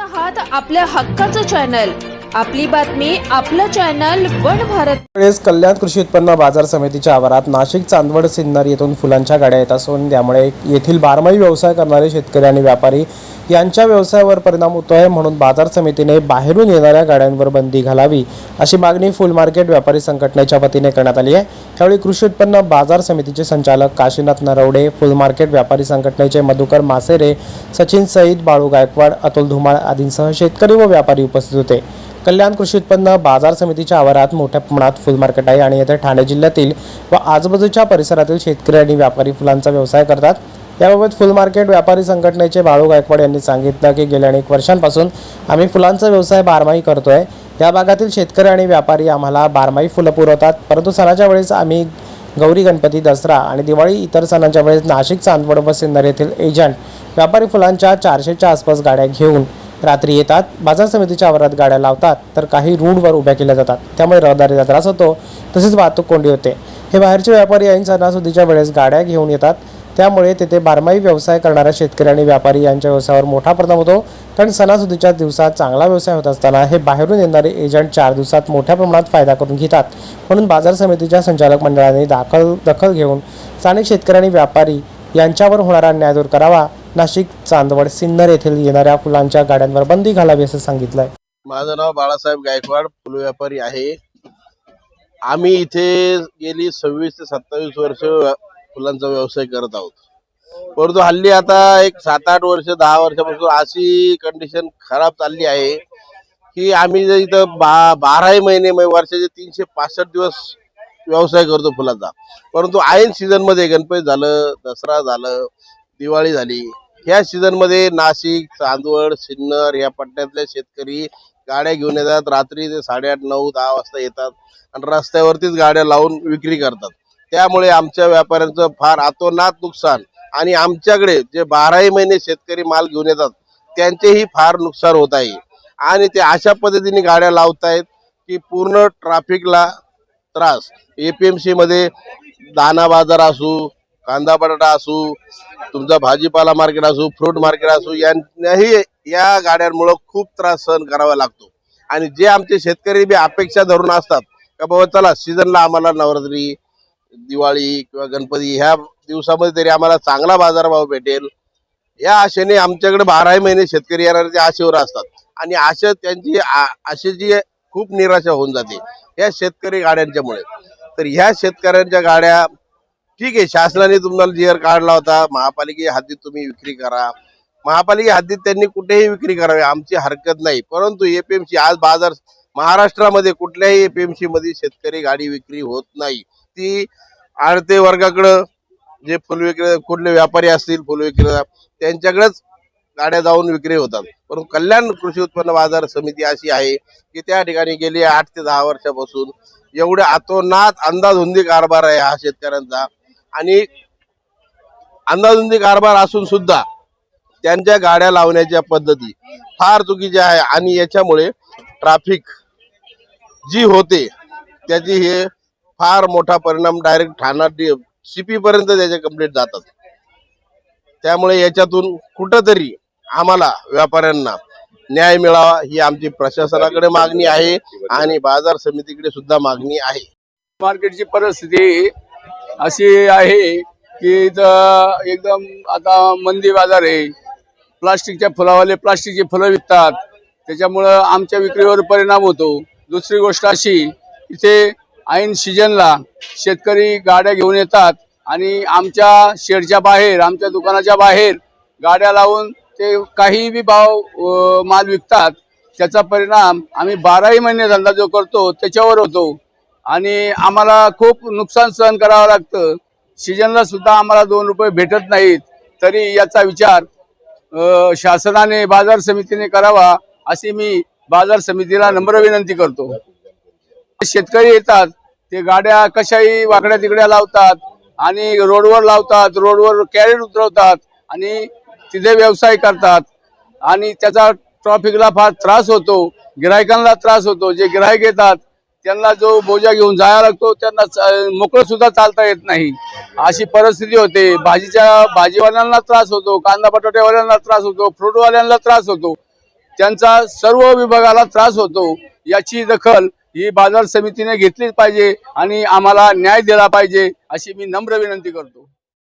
आहात आपल्या हक्काचं चॅनल. आपली बातमी आपलं चॅनल वन भारत. वेळेस कल्याण कृषी उत्पन्न बाजार समितीच्या आवारात नाशिक चांदवड सिन्नर येथून फुलांच्या गाड्या येत असून त्यामुळे येथील बारमाही व्यवसाय करणारे शेतकरी आणि व्यापारी यांच्या व्यवसायावर परिणाम होतो आहे म्हणून बाजार समितीने बाहेरून येणाऱ्या गाड्यांवर बंदी घालावी अशी मागणी फुल मार्केट व्यापारी संघटनेच्या वतीने करण्यात आली आहे. त्यावेळी कृषी उत्पन्न बाजार समितीचे संचालक काशीनाथ नरवडे फुल मार्केट व्यापारी संघटनेचे मधुकर मासेरे सचिन सईद बाळू गायकवाड अतुल धुमाळ आदींसह शेतकरी व व्यापारी उपस्थित होते. कल्याण कृषी उत्पन्न बाजार समितीच्या आवारात मोठ्या प्रमाणात फुल मार्केट आहे आणि येथे ठाणे जिल्ह्यातील व आजूबाजूच्या परिसरातील शेतकरी आणि व्यापारी फुलांचा व्यवसाय करतात. याबाबत फुल मार्केट व्यापारी संघटनेचे बाळू गायकवाड यांनी सांगितलं की गेल्या अनेक वर्षांपासून आम्ही फुलांचा व्यवसाय बारमाही करतोय. या भागातील शेतकरी आणि व्यापारी आम्हाला बारमाही फुलं पुरवतात. परंतु सणाच्या वेळेस आम्ही गौरी गणपती दसरा आणि दिवाळी इतर सणांच्या वेळेस नाशिक चांदवड व सिन्नर येथील एजंट व्यापारी फुलांच्या चारशेच्या आसपास गाड्या घेऊन रात्री येतात. बाजार समितीच्या आवारात गाड्या लावतात तर काही रूडवर उभ्या केल्या जातात. त्यामुळे रहदारीचा त्रास होतो. तसेच वाहतूक कोंडी होते. हे बाहेरचे व्यापारी ऐन सणासुदीच्या वेळेस गाड्या घेऊन येतात. त्यामुळे तेथे बारमाही व्यवसाय करणाऱ्या शेतकरी आणि व्यापारी यांच्या व्यवसायावर मोठा परिणाम होतो. कारण सणासुदीच्या दिवसात चांगला व्यवसाय होत असताना हे बाहेरून येणारे एजंट चार दिवसात मोठ्या प्रमाणात फायदा करून घेतात. म्हणून बाजार समितीच्या संचालक मंडळाने दाखल दखल घेऊन स्थानिक शेतकरी आणि व्यापारी यांच्यावर होणारा न्याय दूर करावा नाशिक चांदवड सिन्नर येथील येणाऱ्या फुलांच्या गाड्यांवर बंदी घालावी असं सांगितलंय. माझं नाव बाळासाहेब गायकवाड फुल व्यापारी आहे. आम्ही इथे गेली सव्वीस ते सत्तावीस वर्ष फुलांचा व्यवसाय करत आहोत. परंतु हल्ली आता एक सात आठ वर्ष दहा वर्षापासून अशी कंडिशन खराब चालली आहे की आम्ही जर इथं बा बाराही महिने म्हणजे वर्षाचे तीनशे पासष्ट दिवस व्यवसाय करतो फुलाचा. परंतु ऐन सीझनमध्ये गणपती झालं दसरा झालं दिवाळी झाली ह्या सीझनमध्ये नाशिक चांदवड सिन्नर या पट्ट्यातले शेतकरी गाड्या घेऊन येतात. रात्री ते साडेआठ नऊ दहा वाजता येतात आणि रस्त्यावरतीच गाड्या लावून विक्री करतात. त्यामुळे आमच्या व्यापाऱ्यांचं फार अतोनात नुकसान. आणि आमच्याकडे जे बाराही महिने शेतकरी माल घेऊन येतात त्यांचेही फार नुकसान होत आहे. आणि ते अशा पद्धतीने गाड्या लावतायत की पूर्ण ट्रॅफिकला त्रास. एपीएमसी मध्ये दाना बाजार असू कांदा बटाटा असू तुमचा भाजीपाला मार्केट असू फ्रूट मार्केट असू यांनाही या गाड्यांमुळं खूप त्रास सहन करावा लागतो. आणि जे आमचे शेतकरी बी अपेक्षा धरून असतात का बाबा चला सीझनला आम्हाला नवरात्री दिवाळी किंवा गणपती ह्या दिवसामध्ये तरी आम्हाला चांगला बाजारभाव भेटेल. या आशेने आमच्याकडे बाराही महिने शेतकरी येणारे ते आशेवर असतात. आणि आशा त्यांची आशेची खूप निराशा होऊन जाते. या शेतकरी गाड्यांच्यामुळे. तर ह्या शेतकऱ्यांच्या गाड्या ठीक आहे शासनाने तुम्हाला जी काढला होता. महापालिके हद्दीत तुम्ही विक्री करा. महापालिके हद्दीत त्यांनी कुठेही विक्री करावी आमची हरकत नाही. परंतु एपीएमसी आज बाजार महाराष्ट्रामध्ये कुठल्याही एपीएमसी मध्ये शेतकरी गाडी विक्री होत नाही. ती आडते वर्गाकडं जे फुल विक्रे कुठले व्यापारी असतील फुल विक्रेता त्यांच्याकडेच गाड्या जाऊन विक्री होतात. परंतु कल्याण कृषी उत्पन्न बाजार समिती अशी आहे की त्या ठिकाणी गेली आठ ते दहा वर्षापासून एवढे आतोनात अंदाधुंदी कारभार आहे हा शेतकऱ्यांचा. आणि अंदाधुंदी कारभार असून सुद्धा त्यांच्या गाड्या लावण्याच्या पद्धती फार चुकीच्या आहे. आणि याच्यामुळे ट्रॅफिक जी होते त्याची हे फार मोठा परिणाम डायरेक्ट ठाणा सीपी पर्यंत त्याचे कंप्लीट जातात. त्यामुळे याच्यातून कुठंतरी आम्हाला व्यापाऱ्यांना न्याय मिळावा ही आमची प्रशासनाकडे मागणी आहे आणि बाजार समितीकडे सुद्धा मागणी आहे. मार्केटची परिस्थिती अशी आहे की इथं एकदम आता मंदी बाजार आहे. प्लास्टिकच्या फुलावाले प्लास्टिकची फुलं विकतात. त्याच्यामुळं आमच्या विक्रीवर परिणाम होतो. दुसरी गोष्ट अशी इथे ऐन सीजनला शेतकरी गाड्या घेऊन येतात आणि आमच्या शेडच्या बाहेर आमच्या दुकानाच्या बाहेर गाड्या लावून ते काही बी भाव माल विकतात. त्याचा परिणाम आम्ही बाराही महिने धंदा जो करतो त्याच्यावर होतो. आणि आम्हाला खूप नुकसान सहन करावं लागतं. सीजनला सुद्धा आम्हाला दोन रुपये भेटत नाहीत. तरी याचा विचार शासनाने बाजार समितीने करावा अशी मी बाजार समितीला नम्र विनंती करतो. शेतकरी येतात ते गाड्या कशाही वाकड्या तिकड्या लावतात आणि रोडवर लावतात रोडवर कॅरेट उतरवतात आणि तिथे व्यवसाय करतात. आणि त्याचा ट्रॉफिकला फार त्रास होतो गिरायकांना त्रास होतो जे गिरायक येतात त्यांना जो बोजा घेऊन जायला लागतो त्यांना च- मोकळं सुद्धा चालता येत नाही. अशी परिस्थिती होते. भाजीच्या भाजीवाल्यांना त्रास होतो कांदा बटाट्यावाल्यांना त्रास होतो फ्रूटवाल्यांना त्रास होतो. त्यांचा सर्व विभागाला त्रास होतो याची दखल ही बाजार समितीने घेतलीच पाहिजे आणि आम्हाला न्याय दिला पाहिजे अशी मी नम्र विनंती करतो.